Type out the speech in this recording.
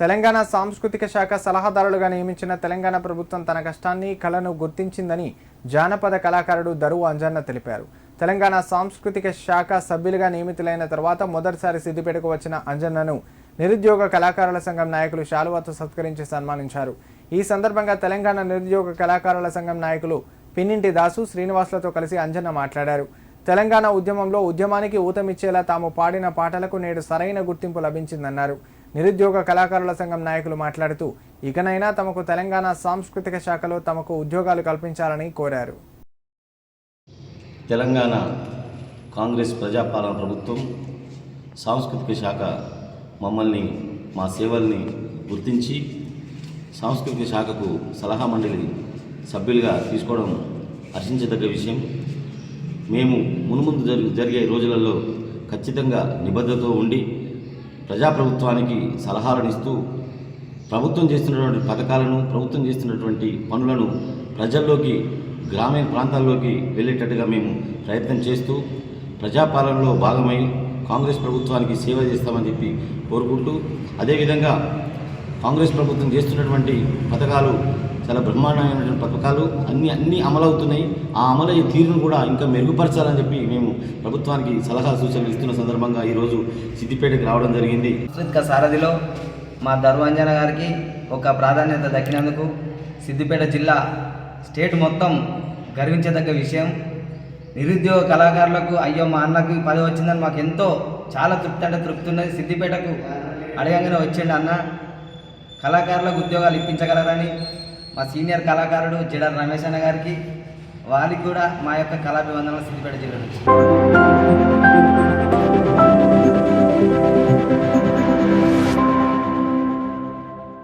తెలంగాణ సాంస్కృతిక శాఖ సలహాదారులుగా నియమించిన తెలంగాణ ప్రభుత్వం తన కష్టాన్ని కళను గుర్తించిందని జానపద కళాకారుడు దరువు అంజన్న తెలిపారు. తెలంగాణ సాంస్కృతిక శాఖ సభ్యులుగా నియమితులైన తర్వాత మొదటిసారి సిద్దిపేటకు వచ్చిన అంజన్నను నిరుద్యోగ కళాకారుల సంఘం నాయకులు శాలువాతో సత్కరించి సన్మానించారు. ఈ సందర్భంగా తెలంగాణ నిరుద్యోగ కళాకారుల సంఘం నాయకులు పిన్నింటి దాసు శ్రీనివాసులతో కలిసి అంజన్న మాట్లాడారు. తెలంగాణ ఉద్యమంలో ఉద్యమానికి ఊతమిచ్చేలా తాము పాడిన పాటలకు నేడు సరైన గుర్తింపు లభించిందన్నారు. నిరుద్యోగ కళాకారుల సంఘం నాయకులు మాట్లాడుతూ ఇకనైనా తమకు తెలంగాణ సాంస్కృతిక శాఖలో తమకు ఉద్యోగాలు కల్పించాలని కోరారు. తెలంగాణ కాంగ్రెస్ ప్రజాపాలన ప్రభుత్వం సాంస్కృతిక శాఖ మమ్మల్ని మా సేవల్ని గుర్తించి సాంస్కృతిక శాఖకు సలహా మండలి సభ్యులుగా తీసుకోవడం హర్షించదగ్గ విషయం. మేము మునుముందు జరి జరిగే రోజులలో ఖచ్చితంగా నిబద్ధతతో ఉండి ప్రజాప్రభుత్వానికి సలహాలను ఇస్తూ ప్రభుత్వం చేస్తున్నటువంటి పథకాలను ప్రభుత్వం చేస్తున్నటువంటి పనులను ప్రజల్లోకి గ్రామీణ ప్రాంతాల్లోకి వెళ్ళేటట్టుగా మేము ప్రయత్నం చేస్తూ ప్రజాపాలనలో భాగమై కాంగ్రెస్ ప్రభుత్వానికి సేవ చేస్తామని చెప్పి కోరుకుంటూ అదేవిధంగా కాంగ్రెస్ ప్రభుత్వం చేస్తున్నటువంటి పథకాలు చాలా బ్రహ్మాండమైనటువంటి పథకాలు అన్ని అన్నీ అమలవుతున్నాయి. ఆ అమలయ్యే తీరును కూడా ఇంకా మెరుగుపరచాలని చెప్పి మేము ప్రభుత్వానికి సలహా సూచనలు ఇస్తున్న సందర్భంగా ఈరోజు సిద్దిపేటకు రావడం జరిగింది. సాంస్కృతిక సారథిలో మా ధర్వాంజన గారికి ఒక ప్రాధాన్యత దక్కినందుకు సిద్దిపేట జిల్లా స్టేట్ మొత్తం గర్వించదగ్గ విషయం. నిరుద్యోగ కళాకారులకు అయ్యో మా అన్నకు పదవి వచ్చిందని మాకు ఎంతో చాలా తృప్తి అంటే తృప్తి ఉన్నది. సిద్దిపేటకు అడగంగానే వచ్చిండు అన్న. కళాకారులకు ఉద్యోగాలు ఇప్పించగలరని మా సీనియర్ కళాకారుడు జిడర్ రమేష్ అన్న గారికి వారికి కూడా మా యొక్క కళాభివందనలు సిద్ధిపేట జిల్లా నుంచి